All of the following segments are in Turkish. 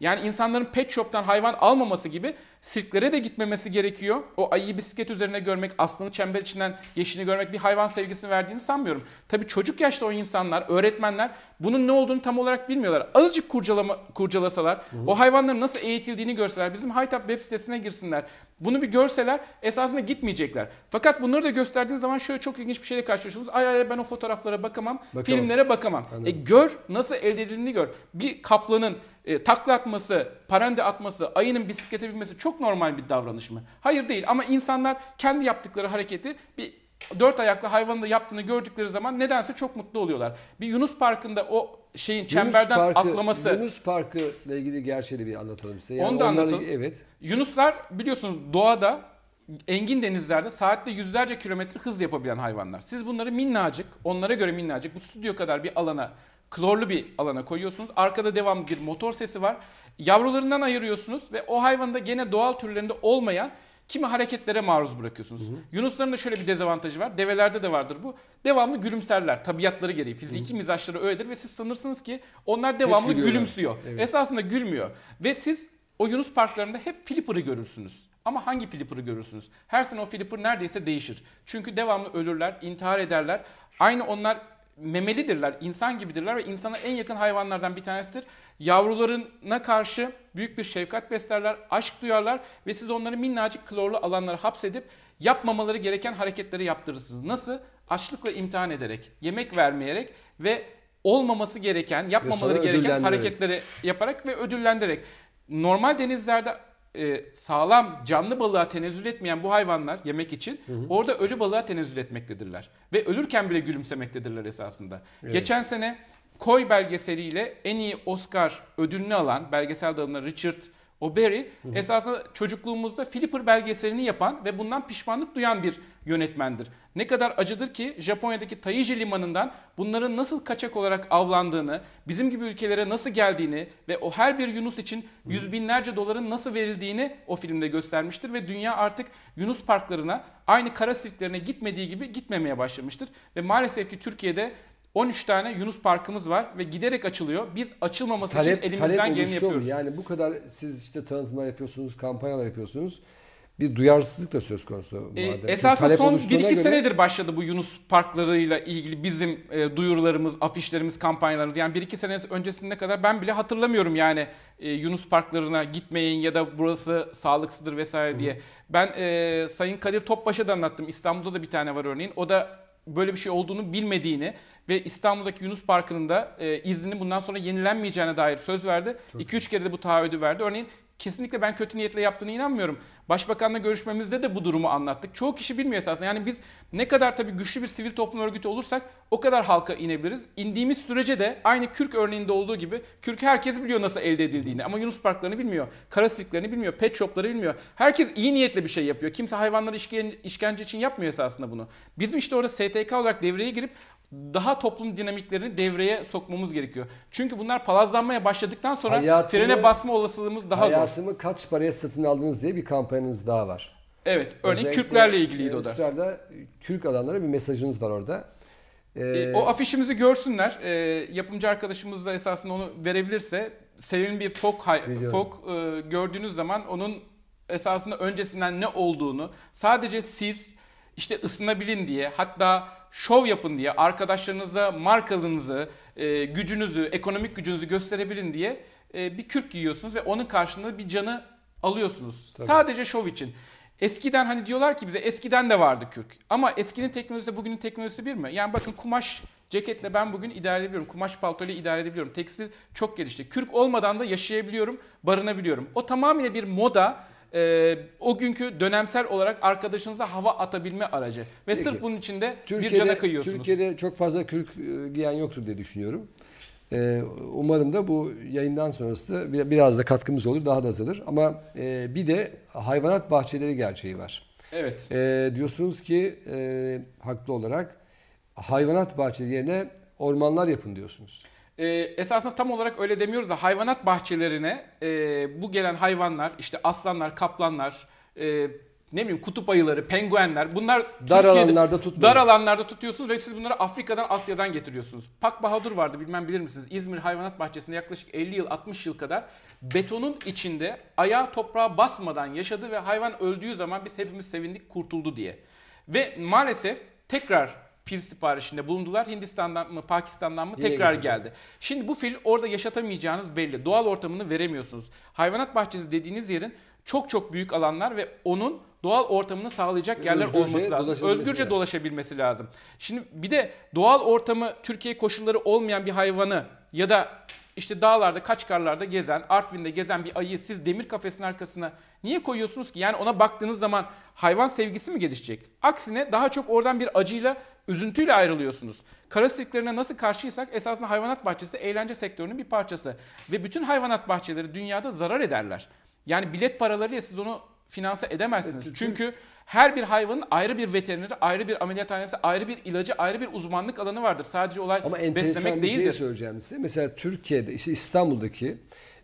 Yani insanların pet shop'tan hayvan almaması gibi sirklere de gitmemesi gerekiyor. O ayıyı bisiklet üzerine görmek, aslanı çember içinden geçtiğini görmek bir hayvan sevgisini verdiğini sanmıyorum. Tabii çocuk yaşta o insanlar, öğretmenler bunun ne olduğunu tam olarak bilmiyorlar. Azıcık kurcalama, kurcalasalar, hı hı. o hayvanların nasıl eğitildiğini görseler, bizim Haytap web sitesine girsinler. Bunu bir görseler esasında gitmeyecekler. Fakat bunları da gösterdiğiniz zaman şöyle çok ilginç bir şeyle karşılaşıyorsunuz. Ay ay ben o fotoğraflara bakamam, bakamam. filmlere bakamam. Anladım. E gör nasıl elde edildiğini gör. Bir kaplanın e, takla atması, parende atması, ayının bisiklete binmesi çok normal bir davranış mı? Hayır değil ama insanlar kendi yaptıkları hareketi bir dört ayaklı hayvanın da yaptığını gördükleri zaman nedense çok mutlu oluyorlar. Bir Yunus Parkı'nda o şeyin çemberden Parkı, atlaması. Yunus Parkı ile ilgili gerçeği bir anlatalım size. Yani Onu da anlatalım. Evet. Yunuslar biliyorsunuz doğada engin denizlerde saatte yüzlerce kilometre hız yapabilen hayvanlar. Siz bunları minnacık, onlara göre minnacık bu stüdyo kadar bir alana klorlu bir alana koyuyorsunuz. Arkada devamlı bir motor sesi var. Yavrularından ayırıyorsunuz ve o hayvanda gene doğal türlerinde olmayan kimi hareketlere maruz bırakıyorsunuz. Hı hı. Yunusların da şöyle bir dezavantajı var. Develerde de vardır bu. Devamlı gülümserler. Tabiatları gereği. Fiziki hı. mizaçları öyledir ve siz sanırsınız ki onlar devamlı gülümsüyor. Evet. Esasında gülmüyor. Ve siz o Yunus parklarında hep flipper'ı görürsünüz. Ama hangi flipper'ı görürsünüz? Her sene o flipper neredeyse değişir. Çünkü devamlı ölürler, intihar ederler. Aynı onlar memelidirler, insan gibidirler ve insana en yakın hayvanlardan bir tanesidir. Yavrularına karşı büyük bir şefkat beslerler, aşk duyarlar ve siz onları minnacık klorlu alanlara hapsedip yapmamaları gereken hareketleri yaptırırsınız. Nasıl? Açlıkla imtihan ederek, yemek vermeyerek ve olmaması gereken, yapmamaları gereken hareketleri yaparak ve ödüllendirerek. Normal denizlerde e, sağlam canlı balığa tenezzül etmeyen bu hayvanlar yemek için hı hı. orada ölü balığa tenezzül etmektedirler. Ve ölürken bile gülümsemektedirler esasında. Evet. Geçen sene Koy belgeseliyle en iyi Oscar ödülünü alan belgesel dalında Richard o Barry esasında çocukluğumuzda Flipper belgeselini yapan ve bundan pişmanlık duyan bir yönetmendir. Ne kadar acıdır ki Japonya'daki Taiji limanından bunların nasıl kaçak olarak avlandığını, bizim gibi ülkelere nasıl geldiğini ve o her bir Yunus için yüz binlerce doların nasıl verildiğini o filmde göstermiştir ve dünya artık Yunus parklarına aynı kara sirklerine gitmediği gibi gitmemeye başlamıştır. Ve maalesef ki Türkiye'de 13 tane Yunus Parkımız var ve giderek açılıyor. Biz açılmaması talep, için elimizden geleni yapıyoruz. Mu? Yani bu kadar siz işte tanıtımlar yapıyorsunuz, kampanyalar yapıyorsunuz. Bir duyarsızlık da söz konusu. E, esasında son 1-2 göre... senedir başladı bu Yunus parklarıyla ilgili bizim e, duyurularımız, afişlerimiz, kampanyalarımız. Yani 1-2 sene öncesinde kadar ben bile hatırlamıyorum yani e, Yunus parklarına gitmeyin ya da burası sağlıksızdır vesaire Hı. diye. Ben e, Sayın Kadir Topbaş'a da anlattım. İstanbul'da da bir tane var örneğin. O da böyle bir şey olduğunu bilmediğini ve İstanbul'daki Yunus Parkı'nın da e, izninin bundan sonra yenilenmeyeceğine dair söz verdi. 2-3 kere de bu taahhüdü verdi. Örneğin kesinlikle ben kötü niyetle yaptığını inanmıyorum. Başbakanla görüşmemizde de bu durumu anlattık. Çoğu kişi bilmiyor esasında. Yani biz ne kadar tabii güçlü bir sivil toplum örgütü olursak o kadar halka inebiliriz. İndiğimiz sürece de aynı Kürk örneğinde olduğu gibi Kürk herkes biliyor nasıl elde edildiğini ama Yunus parklarını bilmiyor. Kara sirklerini bilmiyor. Pet shopları bilmiyor. Herkes iyi niyetle bir şey yapıyor. Kimse hayvanları işkence için yapmıyor esasında bunu. Bizim işte orada STK olarak devreye girip daha toplum dinamiklerini devreye sokmamız gerekiyor. Çünkü bunlar palazlanmaya başladıktan sonra hayatımı, trene basma olasılığımız daha hayatımı zor. Hayatımı kaç paraya satın aldınız diye bir kampanyanız daha var. Evet. Örneğin Özellikle Kürklerle ilgiliydi o da. Israrda Kürk alanlara bir mesajınız var orada. Ee, e, o afişimizi görsünler. E, yapımcı arkadaşımız da esasında onu verebilirse sevimli bir fok, fok e, gördüğünüz zaman onun esasında öncesinden ne olduğunu sadece siz işte ısınabilin diye hatta şov yapın diye arkadaşlarınıza markalığınızı, e, gücünüzü, ekonomik gücünüzü gösterebilin diye e, bir kürk giyiyorsunuz ve onun karşılığında bir canı alıyorsunuz. Tabii. Sadece şov için. Eskiden hani diyorlar ki bize eskiden de vardı kürk. Ama eskinin teknolojisi bugünün teknolojisi bir mi? Yani bakın kumaş ceketle ben bugün idare edebiliyorum. Kumaş paltoyla idare edebiliyorum. Tekstil çok gelişti. Kürk olmadan da yaşayabiliyorum, barınabiliyorum. O tamamıyla bir moda e, o günkü dönemsel olarak arkadaşınıza hava atabilme aracı. Ve Peki. sırf bunun için de bir cana kıyıyorsunuz. Türkiye'de çok fazla kürk e, giyen yoktur diye düşünüyorum. Ee, umarım da bu yayından sonrası da biraz da katkımız olur, daha da azalır. Ama e, bir de hayvanat bahçeleri gerçeği var. Evet. E, diyorsunuz ki e, haklı olarak hayvanat bahçeleri yerine ormanlar yapın diyorsunuz e, esasında tam olarak öyle demiyoruz da hayvanat bahçelerine e, bu gelen hayvanlar işte aslanlar, kaplanlar, e, ne bileyim kutup ayıları, penguenler bunlar Dar alanlarda. Dar alanlarda tutuyorsunuz ve siz bunları Afrika'dan, Asya'dan getiriyorsunuz. Pak Bahadur vardı bilmem bilir misiniz? İzmir Hayvanat Bahçesi'nde yaklaşık 50 yıl, 60 yıl kadar betonun içinde ayağı toprağa basmadan yaşadı ve hayvan öldüğü zaman biz hepimiz sevindik kurtuldu diye. Ve maalesef tekrar fil siparişinde bulundular. Hindistan'dan mı, Pakistan'dan mı Yine tekrar geldi. Şimdi bu fil orada yaşatamayacağınız belli. Doğal ortamını veremiyorsunuz. Hayvanat bahçesi dediğiniz yerin çok çok büyük alanlar ve onun doğal ortamını sağlayacak yerler Özgürce olması lazım. dolaşabilmesi Özgürce lazım. dolaşabilmesi lazım. Şimdi bir de doğal ortamı Türkiye koşulları olmayan bir hayvanı ya da işte dağlarda, kaçkarlarda gezen, Artvin'de gezen bir ayı siz demir kafesin arkasına niye koyuyorsunuz ki? Yani ona baktığınız zaman hayvan sevgisi mi gelişecek? Aksine daha çok oradan bir acıyla, üzüntüyle ayrılıyorsunuz. Kara sirklerine nasıl karşıysak esasında hayvanat bahçesi eğlence sektörünün bir parçası. Ve bütün hayvanat bahçeleri dünyada zarar ederler. Yani bilet paralarıyla siz onu finanse edemezsiniz. Evet, Çünkü her bir hayvanın ayrı bir veterineri, ayrı bir ameliyathanesi, ayrı bir ilacı, ayrı bir uzmanlık alanı vardır. Sadece olay Ama enteresan beslemek bir şey değildir. söyleyeceğim size. Mesela Türkiye'de, işte İstanbul'daki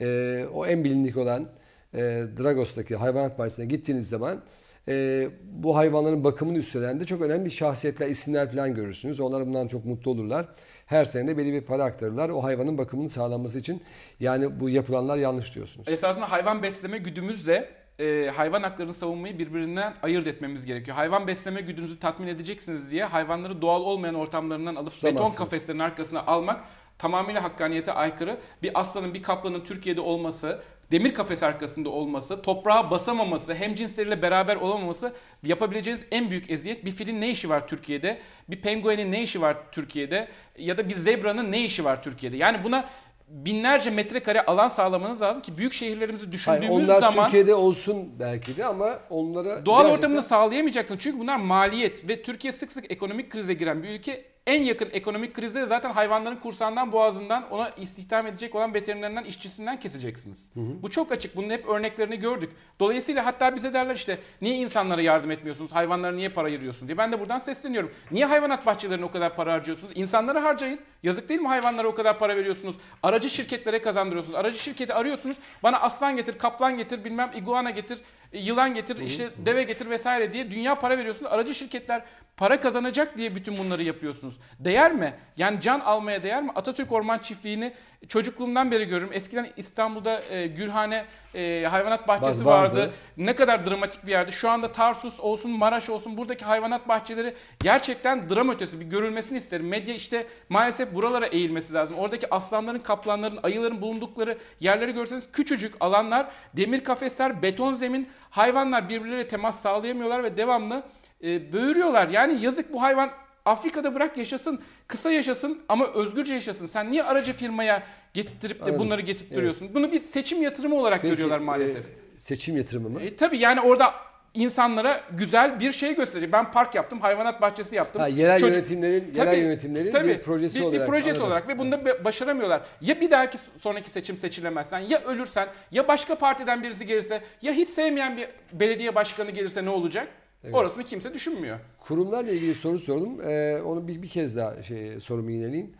e, o en bilindik olan e, Dragos'taki hayvanat bahçesine gittiğiniz zaman e, bu hayvanların bakımını üstlenen de çok önemli şahsiyetler, isimler falan görürsünüz. Onlar bundan çok mutlu olurlar. Her sene de belli bir para aktarırlar. O hayvanın bakımının sağlanması için. Yani bu yapılanlar yanlış diyorsunuz. Esasında hayvan besleme güdümüzle e, hayvan haklarını savunmayı birbirinden ayırt etmemiz gerekiyor. Hayvan besleme güdünüzü tatmin edeceksiniz diye hayvanları doğal olmayan ortamlarından alıp beton Tutamazsınız. kafeslerin arkasına almak tamamıyla hakkaniyete aykırı. Bir aslanın, bir kaplanın Türkiye'de olması, demir kafes arkasında olması, toprağa basamaması, hem cinsleriyle beraber olamaması yapabileceğiniz en büyük eziyet. Bir filin ne işi var Türkiye'de? Bir penguenin ne işi var Türkiye'de? Ya da bir zebranın ne işi var Türkiye'de? Yani buna binlerce metrekare alan sağlamanız lazım ki büyük şehirlerimizi Hayır, düşündüğümüz onlar zaman Türkiye'de olsun belki de ama onlara doğal gerçekten- ortamını sağlayamayacaksın. Çünkü bunlar maliyet ve Türkiye sık sık ekonomik krize giren bir ülke. En yakın ekonomik krizde zaten hayvanların kursağından boğazından ona istihdam edecek olan veterinerinden işçisinden keseceksiniz. Bu çok açık. Bunun hep örneklerini gördük. Dolayısıyla hatta bize derler işte niye insanlara yardım etmiyorsunuz? Hayvanlara niye para ayırıyorsunuz diye. Ben de buradan sesleniyorum. Niye hayvanat bahçelerine o kadar para harcıyorsunuz? İnsanlara harcayın. Yazık değil mi hayvanlara o kadar para veriyorsunuz? Aracı şirketlere kazandırıyorsunuz. Aracı şirketi arıyorsunuz. Bana aslan getir, kaplan getir, bilmem iguana getir, yılan getir, işte deve getir vesaire diye dünya para veriyorsunuz. Aracı şirketler para kazanacak diye bütün bunları yapıyorsunuz. Değer mi? Yani can almaya değer mi? Atatürk Orman Çiftliği'ni çocukluğumdan beri görüyorum. Eskiden İstanbul'da e, Gülhane e, hayvanat bahçesi Vardı. vardı. Ne kadar dramatik bir yerdi. Şu anda Tarsus olsun, Maraş olsun buradaki hayvanat bahçeleri gerçekten dram ötesi bir görülmesini isterim. Medya işte maalesef buralara eğilmesi lazım. Oradaki aslanların, kaplanların, ayıların bulundukları yerleri görseniz küçücük alanlar, demir kafesler, beton zemin, hayvanlar birbirleriyle temas sağlayamıyorlar ve devamlı e, böğürüyorlar. Yani yazık bu hayvan Afrika'da bırak yaşasın, kısa yaşasın ama özgürce yaşasın. Sen niye aracı firmaya getirttirip de Anladım. bunları getirttiriyorsun? Bunu bir seçim yatırımı olarak Peki, görüyorlar maalesef. e, seçim yatırımı mı? E, tabii yani orada insanlara güzel bir şey gösterecek. Ben park yaptım, hayvanat bahçesi yaptım. Ha, yerel Çocuk- yönetimlerin, Tabii, yerel yönetimlerin tabii. bir projesi bir, olarak. Bir projesi anladım. olarak ve bunu da başaramıyorlar. Ya bir dahaki sonraki seçim seçilemezsen, ya ölürsen, ya başka partiden birisi gelirse, ya hiç sevmeyen bir belediye başkanı gelirse ne olacak? Orasını kimse düşünmüyor. Kurumlarla ilgili soru sordum. Ee, onu bir, bir kez daha şey, sorumu yineleyeyim.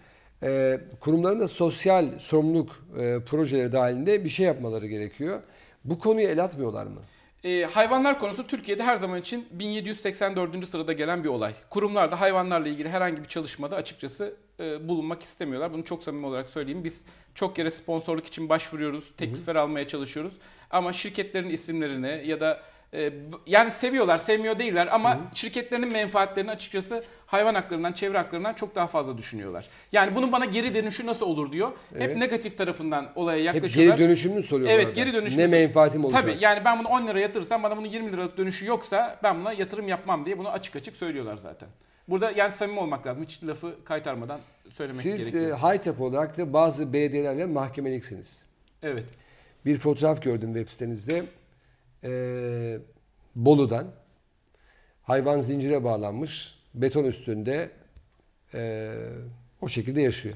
Ee, kurumların da sosyal sorumluluk e, projeleri dahilinde bir şey yapmaları gerekiyor. Bu konuyu el atmıyorlar mı? Ee, hayvanlar konusu Türkiye'de her zaman için 1784. sırada gelen bir olay. Kurumlar da hayvanlarla ilgili herhangi bir çalışmada açıkçası e, bulunmak istemiyorlar. Bunu çok samimi olarak söyleyeyim. Biz çok kere sponsorluk için başvuruyoruz, teklifler almaya çalışıyoruz. Ama şirketlerin isimlerini ya da yani seviyorlar, sevmiyor değiller ama şirketlerinin menfaatlerini açıkçası hayvan haklarından, çevre haklarından çok daha fazla düşünüyorlar. Yani bunun bana geri dönüşü nasıl olur diyor. Hep Evet. negatif tarafından olaya Hep yaklaşıyorlar. geri dönüşümünü soruyorlar. Evet, geri dönüşümü Ne menfaatim olacak? Tabii yani ben bunu 10 lira yatırırsam bana bunun 20 liralık dönüşü yoksa ben buna yatırım yapmam diye bunu açık açık söylüyorlar zaten. Burada yani samimi olmak lazım. Hiç lafı kaytarmadan söylemek Siz gerekiyor. e, Haytep olarak da bazı belediyelerle mahkemeliksiniz. evet. Bir fotoğraf gördüm web sitenizde. Ee, Bolu'dan hayvan zincire bağlanmış beton üstünde ee, o şekilde yaşıyor.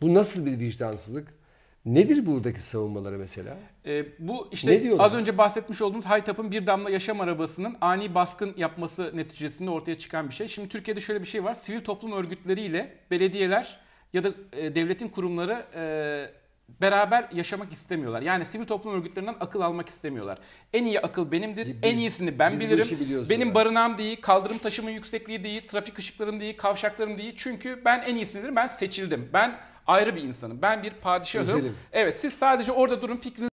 Bu nasıl bir vicdansızlık? Nedir buradaki savunmaları mesela? Ee, bu Ne işte diyorlar? az önce bahsetmiş olduğumuz Haytap'ın bir damla yaşam arabasının ani baskın yapması neticesinde ortaya çıkan bir şey. Şimdi Türkiye'de şöyle bir şey var. Sivil toplum örgütleriyle belediyeler ya da e, devletin kurumları e, beraber yaşamak istemiyorlar. Yani sivil toplum örgütlerinden akıl almak istemiyorlar. En iyi akıl benimdir. Biz- en iyisini ben bilirim. Benim diyorlar. barınağım değil, kaldırım taşımın yüksekliği değil, trafik ışıklarım değil, kavşaklarım değil. Çünkü ben en iyisini bilirim. Ben seçildim. Ben ayrı bir insanım. Ben bir padişahım. Özelim. Evet siz sadece orada durun fikrinizi